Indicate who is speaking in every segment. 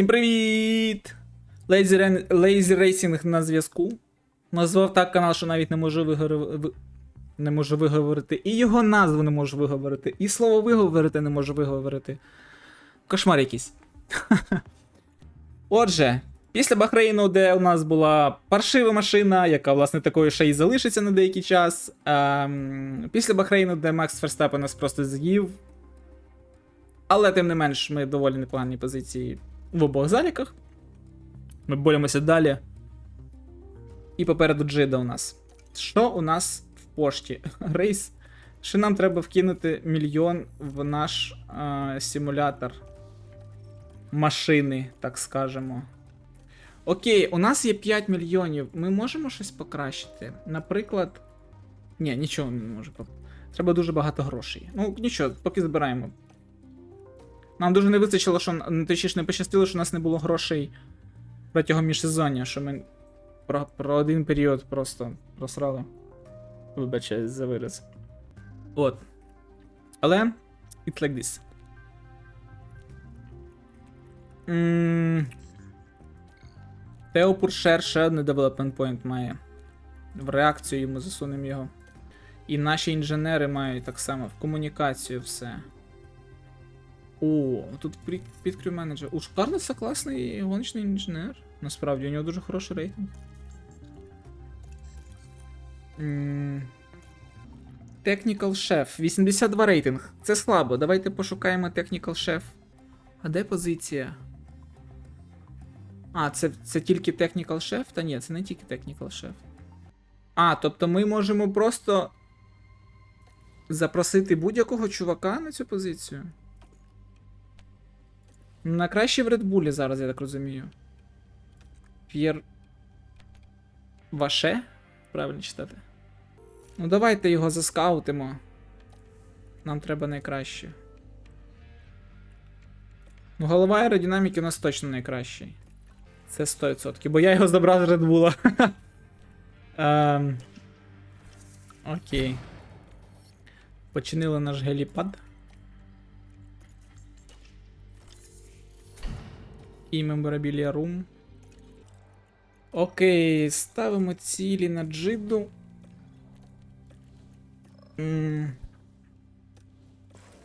Speaker 1: Всім привіт! Lazy, Racing на зв'язку. Назвав так канал, що навіть не можу виговорити. Не можу виговорити. І його назву не можу виговорити. І слово виговорити не можу виговорити. Кошмар якийсь. Отже, після Бахрейну, де у нас була паршива машина, яка, власне, такою ще й залишиться на деякий час. Ем, після Бахрейну, де Макс Ферстапен нас просто з'їв. Але тим не менш, ми доволі непогані позиції в обох заліках. Ми боремося далі. І попереду Джида у нас. Що у нас в пошті? Рейс. Що нам треба вкинути мільйон в наш е, симулятор машини, так скажемо. Окей, у нас є 5 мільйонів. Ми можемо щось покращити. Наприклад. Ні, нічого не можу. Треба дуже багато грошей. Ну, нічого, поки збираємо. Нам дуже не вистачило, що точніше не пощастило, що у нас не було грошей протягом міжсезоння, що ми про, про один період просто просрали. Вибачаюсь за вираз. От. Але. It's like this. М, Тео Пуршер ще один development point має. В реакцію йому засунемо його. І наші інженери мають так само в комунікацію все. О, тут під, підкрив менеджер. У Карлоса класний гоночний інженер. Насправді, у нього дуже хороший рейтинг. Technical Chef. 82 рейтинг. Це слабо. Давайте пошукаємо Technical Chef. А де позиція? А, це, це тільки Technical Chef? Та ні, це не тільки Technical Chef. А, тобто ми можемо просто запросити будь-якого чувака на цю позицію. На краще в Bull зараз, я так розумію. П'єр. Ваше? Правильно читати. Ну, давайте його заскаутимо. Нам треба найкраще. Ну, голова аеродинаміки у нас точно найкращий. Це 100%. Бо я його забрав з Bull. Ем, Окей. Починили наш геліпад. І Memorabilia Room. Окей, ставимо цілі на джиду.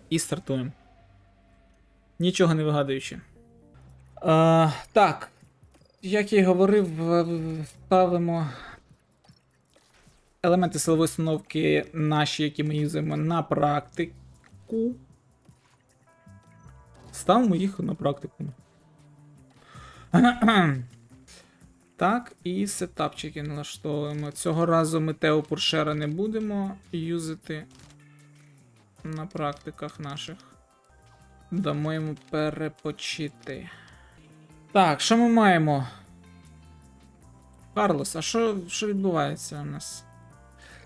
Speaker 1: І стартуємо. Нічого не вигадуючи. А, так. Як я й говорив, ставимо елементи силової установки наші, які ми юзаємо на практику. Ставимо їх на практику. Так, і сетапчики налаштовуємо. Цього разу ми Тео Пуршера не будемо юзати на практиках наших. Дамо йому перепочити. Так, що ми маємо? Карлос, а що, що відбувається у нас?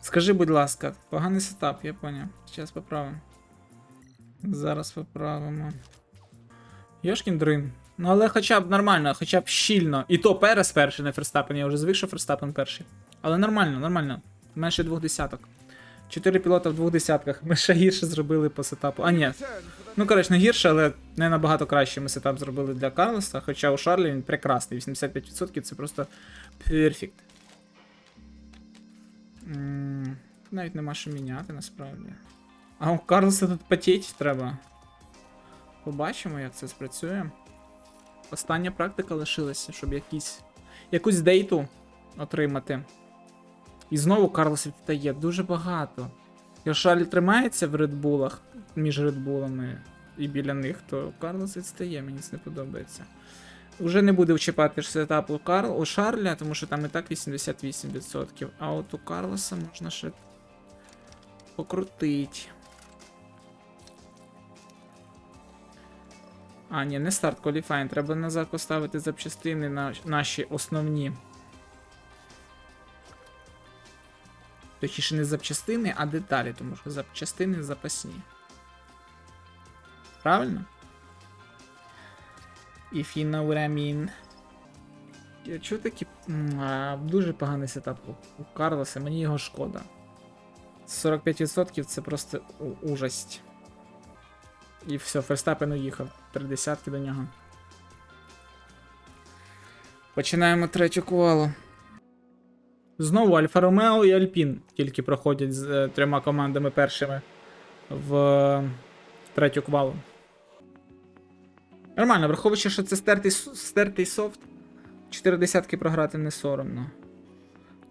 Speaker 1: Скажи, будь ласка, поганий сетап, я поняв. Зараз поправимо. Зараз поправимо. Йошкін дрин. Ну, але хоча б нормально, хоча б щільно. І то Перес перший, не Ферстапен. Я вже звик, що Ферстапен перший. Але нормально, нормально. Менше двох десяток. Чотири пілота в двох десятках. Ми ще гірше зробили по сетапу. А, ні. Ну, коротше, не гірше, але не набагато краще ми сетап зробили для Карлоса. Хоча у Шарлі він прекрасний. 85% це просто перфект. Навіть нема що міняти насправді. А у Карлоса тут потіть треба. Побачимо, як це спрацює. Остання практика лишилася, щоб якісь, якусь дейту отримати. І знову Карлос відстає дуже багато. Якщо тримається в редбулах між редбулами і біля них, то Карлос відстає, мені це не подобається. Уже не буде вчіпати ж сетап у, Карл, у Шарля, тому що там і так 88%. А от у Карлоса можна ще покрутить. А, ні, не старт qualifying. Треба назад поставити запчастини на наші основні. Точніше, не запчастини, а деталі, тому що запчастини запасні. Правильно? If you know what I mean. Я чую такі. Дуже поганий сетап у Карлоса, мені його шкода. 45% це просто ужасть. І все, Ферстапен уїхав. Три десятки до нього. Починаємо третю колу. Знову Альфа Ромео і Альпін тільки проходять з е, трьома командами першими в е, третю квалу. Нормально, враховуючи, що це стертий, стертий софт, 4 десятки програти не соромно.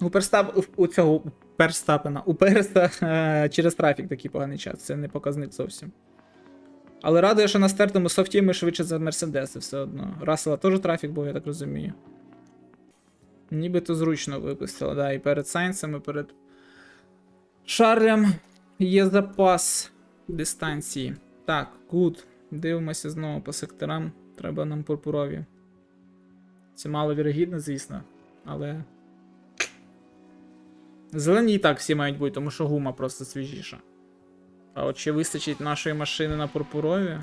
Speaker 1: У Перстап, у, у цього у Перстапена, у Перста е, через трафік такий поганий час, це не показник зовсім. Але радує, що на стертому софті ми швидше за Мерседеси все одно. Рассела теж трафік був, я так розумію. Нібито зручно випустила, да, і перед Сайнсом, і перед Шарлем є запас дистанції. Так, гуд. Дивимося знову по секторам. Треба нам пурпурові. Це маловірогідно, звісно, але. Зелені і так всі мають бути, тому що гума просто свіжіша. А от чи вистачить нашої машини на пурпурові?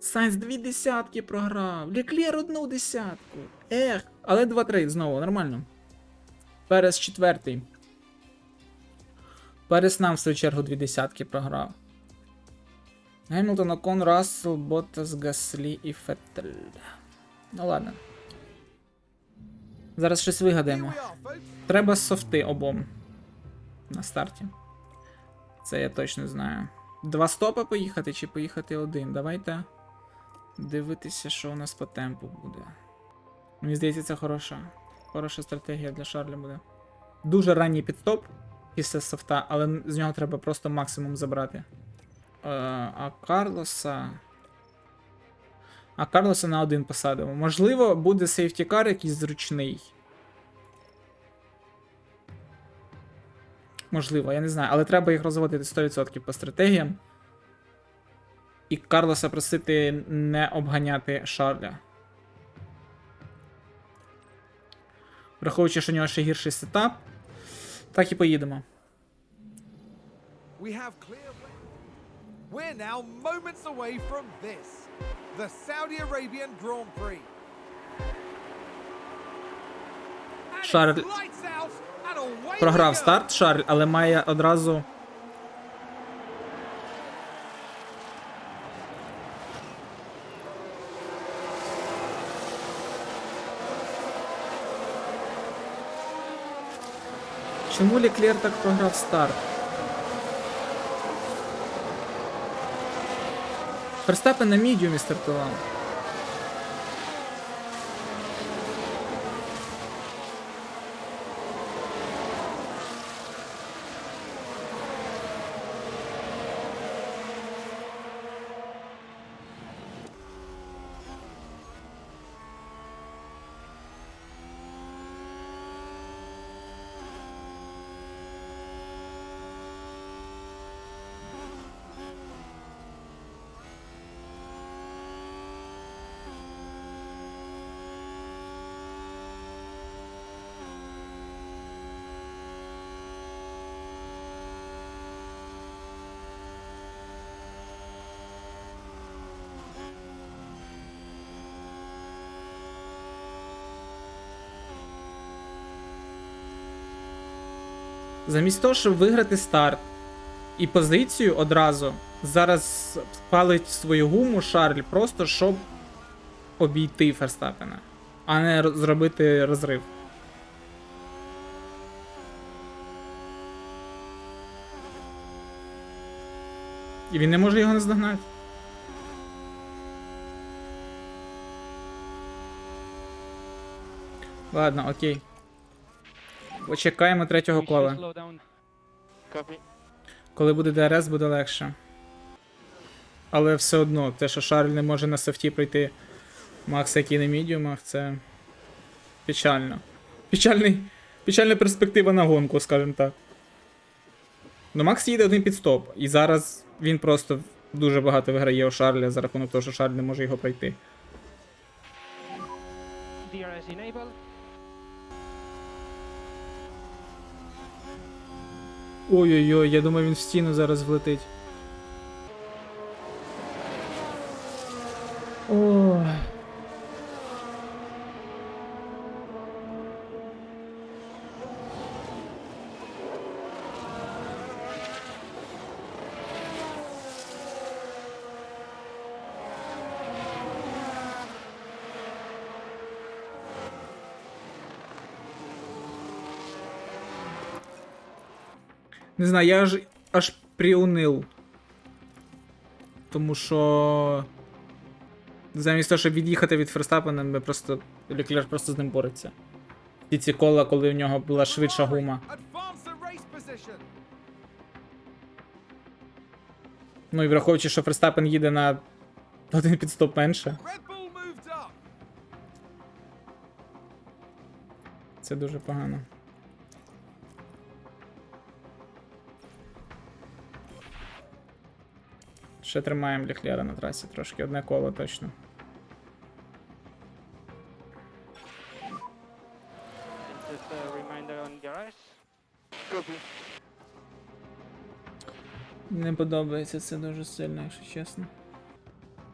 Speaker 1: Сайнс дві десятки програв. Леклєр одну десятку. Ех, але 2-3 знову, нормально. Перес четвертий. Перес нам в свою чергу дві десятки програв. Гемілтон, Окон, Рассел, Боттас, Гаслі і Феттель. Ну ладно. Зараз щось вигадаємо. Треба софти обом. На старті. Це я точно знаю. Два стопи поїхати чи поїхати один? Давайте дивитися, що у нас по темпу буде. Мені здається, це хороша. Хороша стратегія для Шарля буде. Дуже ранній підстоп після софта, але з нього треба просто максимум забрати. Е, а Карлоса. А Карлоса на один посадимо. Можливо, буде сейфтікар якийсь зручний. Можливо, я не знаю, але треба їх розводити 100% по стратегіям. І Карлоса просити не обганяти Шарля. Враховуючи, що у нього ще гірший сетап. Так і поїдемо.
Speaker 2: We have clear. We're now moments away from this the Saudi Arabian Grand Prix.
Speaker 1: Шарль Програв старт Шарль, але має одразу. Чому Леклер так програв старт? Верстапен на мідіумі стартував. Замість того, щоб виграти старт і позицію одразу, зараз палить свою гуму Шарль, просто щоб обійти Ферстапена, а не зробити розрив. І він не може його наздогнати. Ладно, окей. Почекаємо третього кола. Коли буде ДРС, буде легше. Але все одно, те, що Шарль не може на софті пройти Макс, який на мідіумах, це печально. Печальний, печальна перспектива на гонку, скажімо так. Ну, Макс їде один підстоп, і зараз він просто дуже багато виграє у Шарля за рахунок того, що Шарль не може його пройти.
Speaker 3: DRS enable.
Speaker 1: Ой-ой-ой, я думаю, він в стіну зараз влетить. Не знаю, я аж, аж приунил. Тому що. Замість того, щоб від'їхати від Ферстапена, ми просто. Леклер просто з ним бореться. І ці кола, коли в нього була швидша гума. Ну і враховуючи, що Ферстапен їде на один підстоп менше, це дуже погано. Ще тримаємо Леклера на трасі трошки, одне коло точно. Не подобається це дуже сильно, якщо чесно.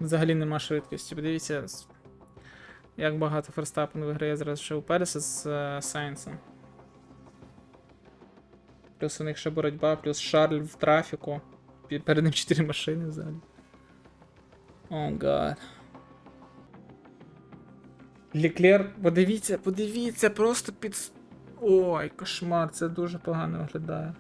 Speaker 1: Взагалі нема швидкості. Подивіться, як багато Ферстапен виграє зараз ще у Переса з е, Сайнсом. Плюс у них ще боротьба, плюс Шарль в трафіку. Перед ним 4 машини взагалі. О, гад. Леклер, подивіться, подивіться, просто під. Ой, кошмар, це дуже погано виглядає.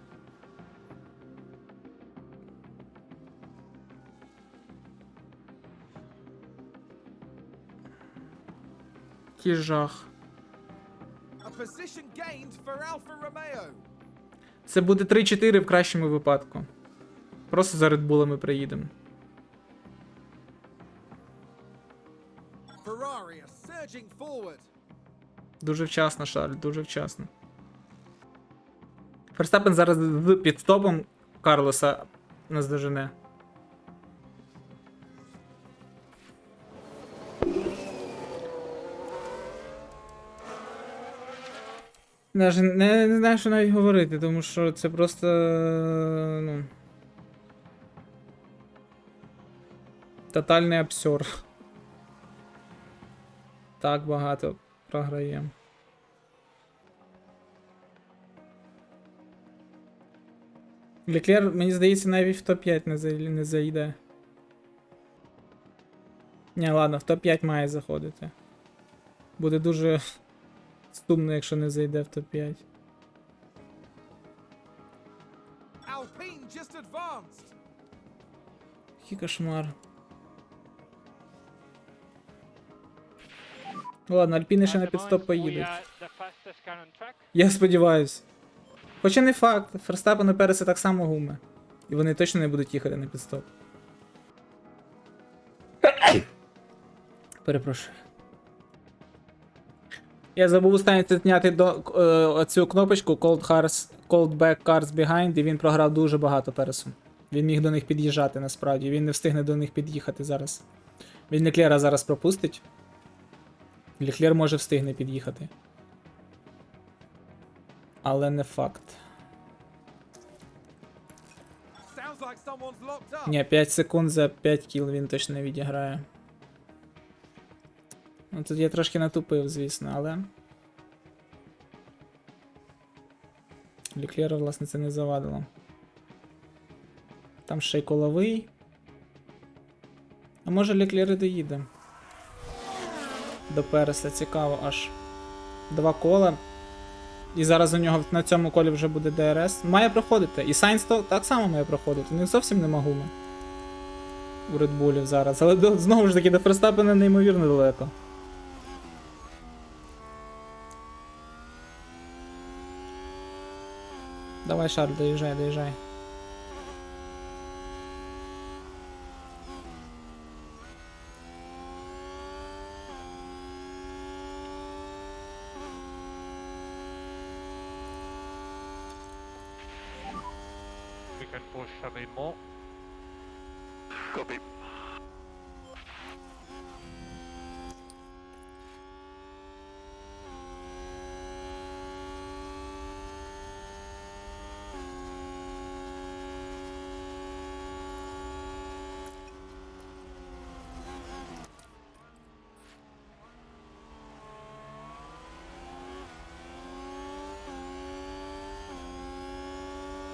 Speaker 1: Який жах. Це буде 3-4 в кращому випадку. Просто за редбулами приїдемо. Дуже вчасно, Шарль, дуже вчасно. Ферстапен зараз з підстопом Карлоса наздожене. Даже не, не знаю, що навіть говорити, тому що це просто. Ну. Тотальний абсурд. Так багато програємо. Леклер, мені здається, навіть в топ-5 не, за- не зайде. Ні, ладно, в топ-5 має заходити. Буде дуже сумно, якщо не зайде в топ-5.
Speaker 2: Alpine.
Speaker 1: Який кошмар. Ну Ладно, Альпіни ще на підстоп поїдуть. Я сподіваюсь. Хоча не факт, Ферстапен і Переса так само гуми. І вони точно не будуть їхати на підстоп. Перепрошую. Я забув останнє зняти до, е, оцю кнопочку Cold, Hearts, Cold Back Cars Behind, і він програв дуже багато Пересу. Він міг до них під'їжджати насправді, він не встигне до них під'їхати зараз. Він Леклера зараз пропустить. Леклер може встигне під'їхати. Але не факт. Ні, 5 секунд за 5 кіл він точно відіграє. Ну тут я трошки натупив, звісно, але. Ліклера, власне, це не завадило. Там ще й коловий. А може Леклер і доїде. До Переса цікаво аж. Два кола. І зараз у нього на цьому колі вже буде ДРС. Має проходити. І Сайнс так само має проходити. У них зовсім нема гуми. У Редбулів зараз. Але до, знову ж таки до Ферстапена неймовірно далеко. Давай, Шарль, доїжджай, доїжджай.
Speaker 4: We can push a bit more.
Speaker 3: Copy.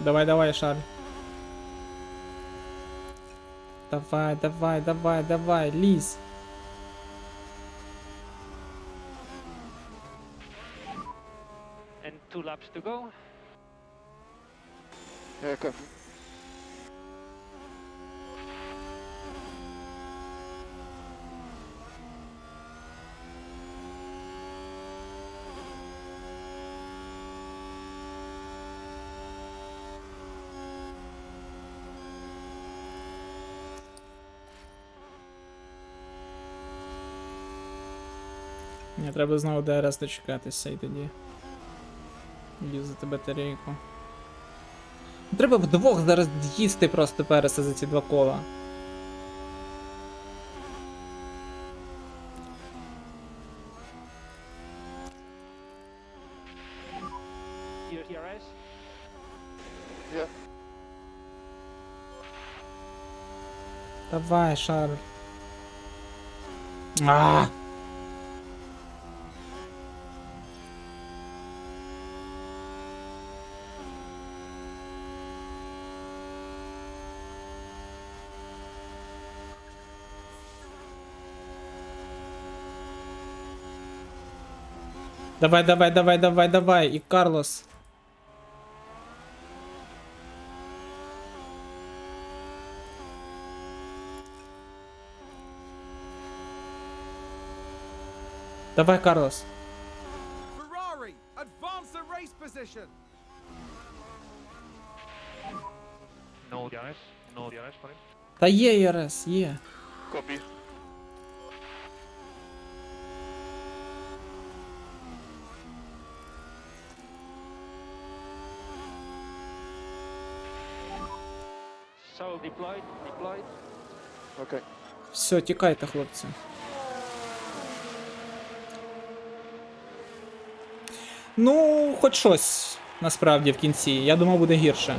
Speaker 1: Давай, давай, Шарль. Давай, давай, давай, давай, лізь.
Speaker 3: And two laps to go.
Speaker 5: Yeah, copy.
Speaker 1: Мені треба знову ДРС дочекатися і тоді. Юзати батарейку. Треба вдвох зараз їсти просто переса за ці два кола. Давай, Шарль. А! Давай, давай, давай, давай, давай. І Карлос. Давай, Карлос.
Speaker 2: Ferrari advance the race position.
Speaker 4: No DRS. No DRS for him.
Speaker 1: Та є ЄРС, є.
Speaker 5: Copy.
Speaker 3: Deployed, deployed.
Speaker 5: Okay.
Speaker 1: Все, тікайте, хлопці. Ну, хоч щось, насправді, в кінці. Я думав, буде гірше.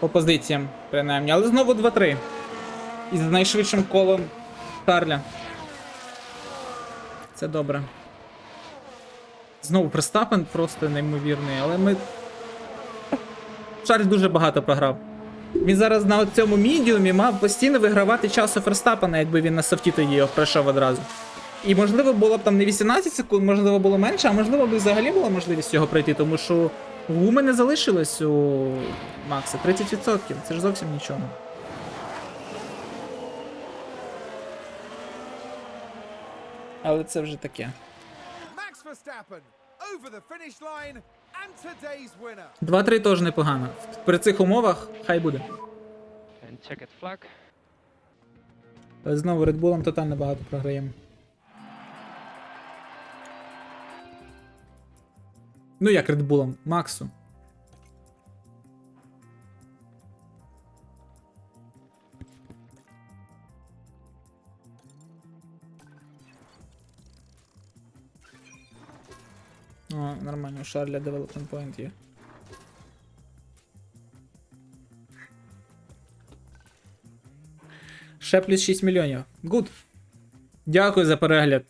Speaker 1: По позиціям, принаймні. Але знову 2-3. І з найшвидшим колом Карля. Це добре. Знову Верстапен просто неймовірний, але ми. Шарль дуже багато програв. Він зараз на цьому мідіумі мав постійно вигравати час у Ферстапена, якби він на софті тоді його пройшов одразу. І можливо було б там не 18 секунд, можливо було менше, а можливо б взагалі була можливість його пройти, тому що гуми не залишилось у Макса 30%. Це ж зовсім нічого. Але це вже таке.
Speaker 2: Max Verstappen over the finish line and today's winner.
Speaker 1: 2-3 теж непогано. При цих умовах хай буде. Але знову Red Bull тотально багато програємо. Ну як Red Bull? Максу. О, нормально, у Шарля Development Point є. Ще плюс 6 мільйонів. Гуд. Дякую за перегляд.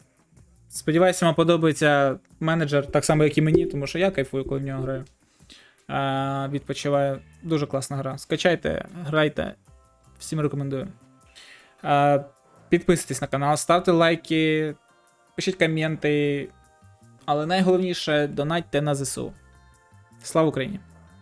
Speaker 1: Сподіваюся, вам подобається менеджер, так само, як і мені, тому що я кайфую, коли в нього граю. А, відпочиваю. Дуже класна гра. Скачайте, грайте. Всім рекомендую. А, підписуйтесь на канал, ставте лайки, пишіть коменти. Але найголовніше донатьте на ЗСУ. Слава Україні!